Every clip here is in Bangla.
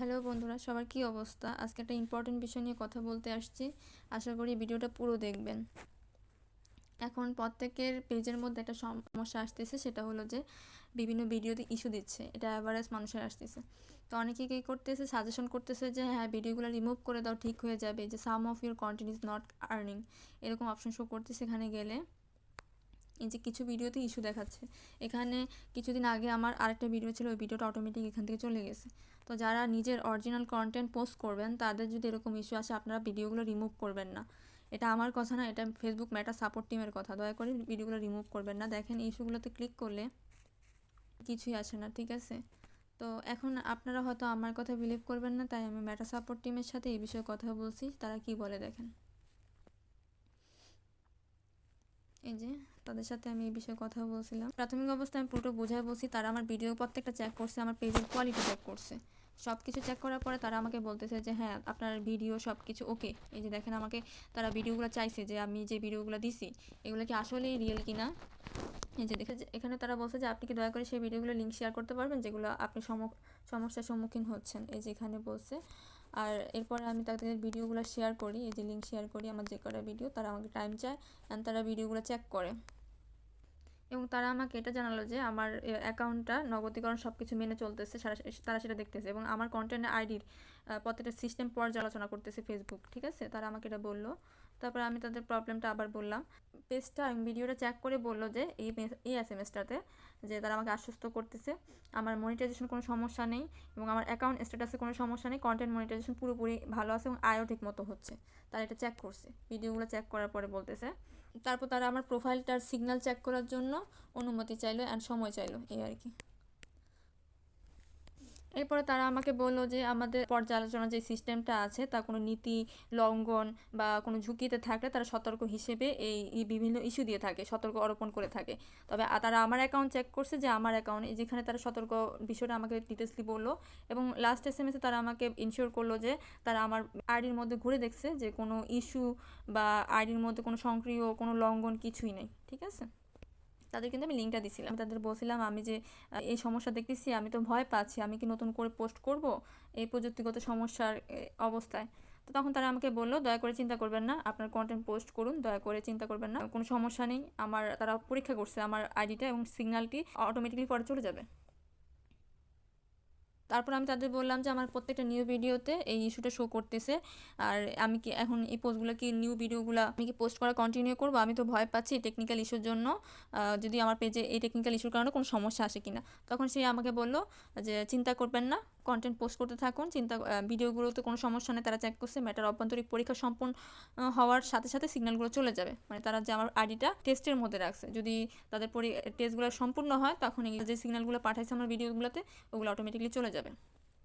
হ্যালো বন্ধুরা, সবার কি অবস্থা? আজকে একটা ইম্পর্টেন্ট বিষয় নিয়ে কথা বলতে আসছি। আশা করি ভিডিওটা পুরো দেখবেন। এখন প্রত্যেকের পেজের মধ্যে একটা সমস্যা আসতেছে, সেটা হলো যে বিভিন্ন ভিডিওতে ইস্যু দিচ্ছে। এটা অ্যাভারেজ মানুষের আসতেছে। তো অনেকে কী করতেছে সাজেশন করতেছে যে হ্যাঁ ভিডিওগুলো রিমুভ করে দাও, ঠিক হয়ে যাবে। যে sum of your content is not earning এরকম অপশন শো করতেছে এখানে গেলে। এই যে কিছু ভিডিওতে ইস্যু দেখাচ্ছে। এখানে কিছুদিন আগে আমার আরেকটা ভিডিও ছিল, ওই ভিডিওটা অটোমেটিক এখান থেকে চলে গেছে। তো যারা নিজের অরিজিনাল কন্টেন্ট পোস্ট করবেন, তাদের যদি এরকম ইস্যু আসে, আপনারা ভিডিওগুলো রিমুভ করবেন না। এটা আমার কথা না, এটা ফেসবুক ম্যাটার সাপোর্ট টিমের কথা। দয়া করে ভিডিওগুলো রিমুভ করবেন না। দেখেন ইস্যুগুলোতে ক্লিক করলে কিছুই আসে না, ঠিক আছে? তো এখন আপনারা হয়তো আমার কথা বিলিভ করবেন না, তাই আমি ম্যাটার সাপোর্ট টিমের সাথে এই বিষয়ে কথা বলছি। তারা কি বলে দেখেন? এই যে তাদের সাথে আমি এই বিষয়ে কথা বলছিলাম। প্রাথমিক অবস্থায় আমি পুরোটা বোঝায় বলছি, তারা আমার ভিডিও প্রত্যেকটা চেক করছে, আমার পেজের কোয়ালিটি চেক করছে। সব কিছু চেক করার পরে তারা আমাকে বলতেছে যে হ্যাঁ আপনার ভিডিও সব কিছু ওকে এই যে দেখেন আমাকে, তারা ভিডিওগুলো চাইছে যে, আমি যে ভিডিওগুলো দিছি, এগুলো কি আসলেই রিয়েল কিনা? এই যে দেখে এখানে তারা বলছে যে, আপনি কি দয়া করে সেই ভিডিওগুলো লিঙ্ক শেয়ার করতে পারবেন, যেগুলো আপনি সমস্যার সম্মুখীন হচ্ছেন? এই যে এখানে বলছে। আর এরপরে আমি তাদের ভিডিওগুলো শেয়ার করি, এই যে লিঙ্ক শেয়ার করি, আমার যে কটা ভিডিও তারা আমাকে টাইম চায় অ্যান্ড তারা ভিডিওগুলো চেক করে। এবং তারা আমাকে এটা জানালো যে আমার অ্যাকাউন্টটা নগদীকরণ সব কিছু মেনে চলতেছে তারা সেটা দেখতেছে এবং আমার কন্টেন্ট আইডির প্রত্যেকটা সিস্টেম পর্যালোচনা করতেছে ফেসবুক ঠিক আছে? তারা আমাকে এটা বলল। তারপর আমি তাদের প্রবলেমটা আবার বললাম। পেজটা ভিডিওটা চেক করে বলল যে, এই এই এস এম এসটাতে যে তারা আমাকে আশ্বস্ত করতেছে। আমার মনিটাইজেশন কোনো সমস্যা নেই এবং আমার অ্যাকাউন্ট স্ট্যাটাসে কোনো সমস্যা নেই। কন্টেন্ট মনিটাইজেশন পুরোপুরি ভালো আছে এবং আয়ও ঠিক মতো হচ্ছে। তারা এটা চেক করছে। ভিডিওগুলো চেক করার পরে বলতেছে। তারপর তারা আমার প্রোফাইলটার সিগন্যাল চেক করার জন্য অনুমতি চাইলো অ্যান্ড সময় চাইলো, এই আর কি। এরপরে তারা আমাকে বলল যে আমাদের পর্যালোচনা যে সিস্টেমটা আছে তা কোনো নীতি লঙ্ঘন বা কোনো ঝুঁকিতে থাকলে তারা সতর্ক হিসেবে এই বিভিন্ন ইস্যু দিয়ে থাকে, সতর্ক অর্পণ করে থাকে। তবে তারা আমার অ্যাকাউন্ট চেক করছে যে আমার অ্যাকাউন্ট যেখানে তারা সতর্ক বিষয়টা আমাকে ডিটেলসলি বলল এবং লাস্ট এস এম এসে তারা আমাকে ইনশিওর করল যে তারা আমার আইডির মধ্যে ঘুরে দেখছে যে কোনো ইস্যু বা আইডির মধ্যে কোনো সক্রিয় কোনো লঙ্ঘন কিছুই নেই। ঠিক আছে? তাদের কিন্তু আমি লিঙ্কটা দিছিলাম। তাদের বলছিলাম, আমি যে এই সমস্যা দেখতেছি, আমি তো ভয় পাচ্ছি, আমি কি নতুন করে পোস্ট করব এই প্রযুক্তিগত সমস্যার অবস্থায়? তো তখন তারা আমাকে বলল, দয়া করে চিন্তা করবেন না, আপনার কন্টেন্ট পোস্ট করুন, দয়া করে চিন্তা করবেন না, কোনো সমস্যা নেই, আমার, তারা পরীক্ষা করছে, আমার আইডিটা এবং সিগন্যালটি অটোমেটিকলি পরে চলে যাবে। তারপর আমি তাদের বললাম যে আমার প্রত্যেকটা নিউ ভিডিওতে এই ইস্যুটা শো করতেছে। আর আমি কি এখন এই পোস্টগুলো কি নিউ ভিডিওগুলো আমি কি পোস্ট করা কন্টিনিউ করব? আমি তো ভয় পাচ্ছি টেকনিক্যাল ইস্যুর জন্য। যদি আমার পেজে এই টেকনিক্যাল ইস্যুর কারণে কোনো সমস্যা আসে কিনা। তখন সে আমাকে বলল যে, চিন্তা করবেন না কন্টেন্ট পোস্ট করতে থাকুন। চিন্তা ভিডিওগুলোতে কোনো সমস্যা নেই, তারা চেক করছে ম্যাটার অভ্যন্তরিক পরীক্ষা সম্পূর্ণ হওয়ার সাথে সাথে সিগন্যালগুলো চলে যাবে। মানে তারা যে আমার আইডিটা টেস্টের মধ্যে রাখছে। যদি তাদের টেস্টগুলো সম্পূর্ণ হয় তখন এই যে সিগন্যালগুলো পাঠাইছে আমার ভিডিওগুলোতে ওগুলো অটোমেটিকলি চলে যাবে।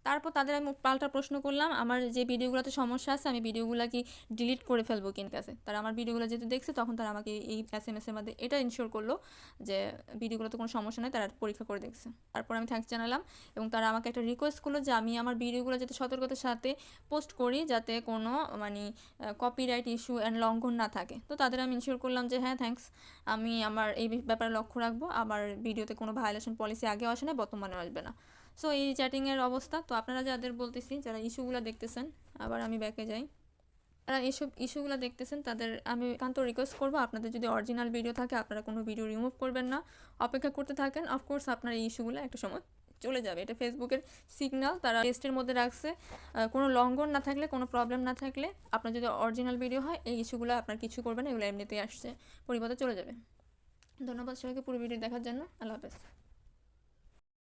তারপর তাদের আমি পাল্টা প্রশ্ন করলাম, আমার যে ভিডিওগুলোতে সমস্যা আছে, আমি ভিডিওগুলো কি ডিলিট করে ফেলব কিন কাছে? তারা আমার ভিডিওগুলো যেহেতু দেখছে, তখন তারা আমাকে এই এস এম এসের মধ্যে এটা ইনশিওর করল যে ভিডিওগুলোতে কোনো সমস্যা নেই, তারা পরীক্ষা করে দেখছে। তারপর আমি থ্যাংকস জানালাম এবং তারা আমাকে একটা রিকোয়েস্ট করল যে আমি আমার ভিডিওগুলো যাতে সতর্কতার সাথে পোস্ট করি, যাতে কোনো মানে কপিরাইট ইস্যু অ্যান্ড লঙ্ঘন না থাকে। তো তাদের আমি ইনশিওর করলাম যে হ্যাঁ থ্যাংকস আমি আমার এই ব্যাপারে লক্ষ্য রাখব। আমার ভিডিওতে কোনো ভায়োলেশন পলিসি আগেও আসে না বর্তমানে আসবে না। সো এই চ্যাটিংয়ের অবস্থা, তো আপনারা যাদের বলতেছি, যারা ইস্যুগুলো দেখতেছেন, আবার আমি ব্যাকে যাই। যারা এইসব ইস্যুগুলো দেখতেছেন, তাদের আমি একান্ত রিকোয়েস্ট করব, আপনাদের যদি অরিজিনাল ভিডিও থাকে, আপনারা কোনো ভিডিও রিমুভ করবেন না। অপেক্ষা করতে থাকেন অফকোর্স আপনার এই ইস্যুগুলো একটা সময় চলে যাবে। এটা ফেসবুকের সিগনাল তারা টেস্টের মধ্যে রাখছে। কোনো লঙ্ঘন না থাকলে, কোনো প্রবলেম না থাকলে, আপনার যদি অরিজিনাল ভিডিও হয়, এই ইস্যুগুলো আপনার কিছু করবেন এগুলো এমনিতেই আসছে, পরিবর্তে চলে যাবে। ধন্যবাদ সবাইকে পুরো ভিডিও দেখার জন্য। আল্লাহ হাফেজ।